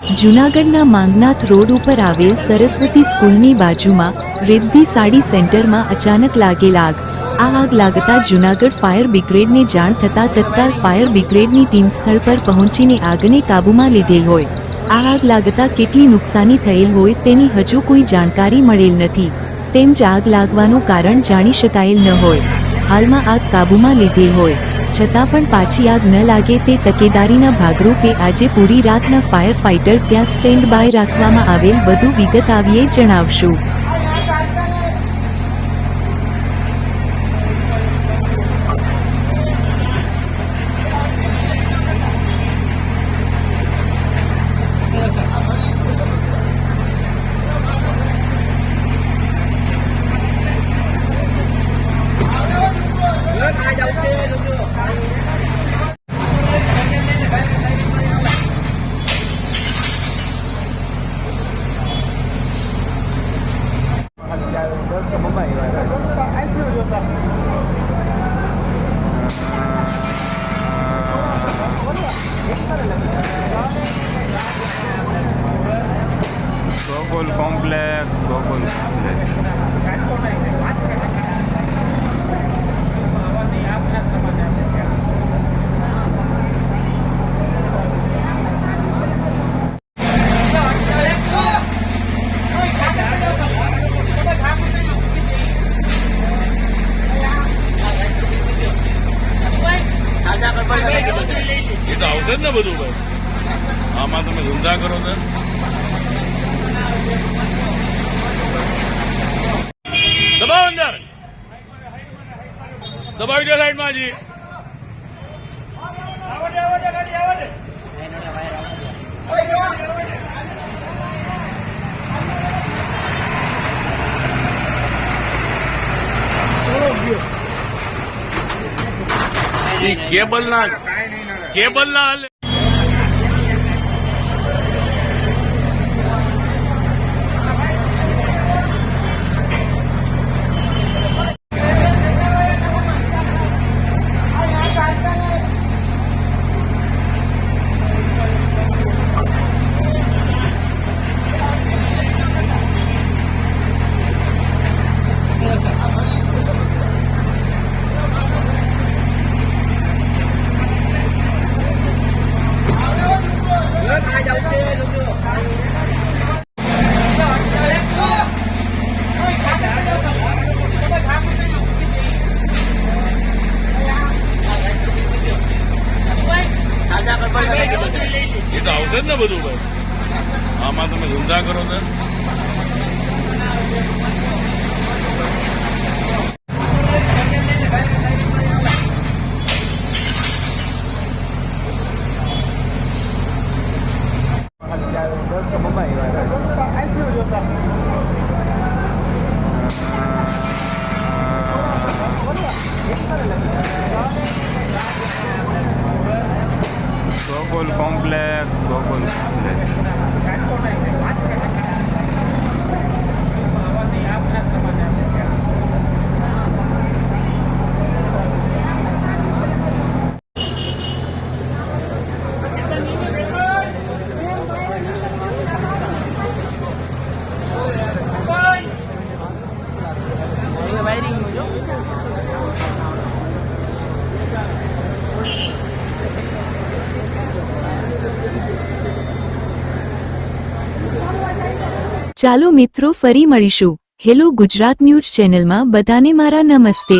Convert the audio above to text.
જૂનાગઢના માંગનાથ રોડ ઉપર આવેલ સરસ્વતી સ્કૂલની બાજુમાં રિદ્ધિ સાડી સેન્ટરમાં અચાનક લાગેલ આગ આ આગ લાગતા જૂનાગઢ ફાયર બ્રિગેડને જાણ થતાં તત્કાલ ફાયર બ્રિગેડની ટીમ સ્થળ પર પહોંચીને આગને કાબૂમાં લીધેલ હોય. આ આગ લાગતા કેટલી નુકસાની થયેલ હોય તેની હજુ કોઈ જાણકારી મળેલ નથી. તેમજ આગ લાગવાનું કારણ જાણી શકાયેલ ન હોય. હાલમાં આગ કાબૂમાં લીધેલ હોય. છતાં પણ પાછી આગ ન લાગે તે તકેદારીના ભાગરૂપે આજે પૂરી રાતના ફાયર ફાઇટર ત્યાં સ્ટેન્ડ બાય રાખવામાં આવેલ વધુ વિગત આવીએ જણાવશું. ગોકુલ કોમ્પ્લેક્સ ગોકુલ એ તો આવશે જ ને બધું ભાઈ. આમાં તમે ધંધા કરો ને. દબાવો અંદર. દબાવી દો સાઈડમાં ઈ કેબલ ના કેબલ ના એ તો આવશે જ ને બધું ભાઈ. આમાં તમે ધંધા કરો ને ગોકુલ કોમ્પ્લેક્સ ગોકુલ કોમ્પ્લેક્સ ચાલો મિત્રો ફરી મળીશું. હેલો ગુજરાત ન્યૂઝ ચેનલમાં બધાને મારા નમસ્તે.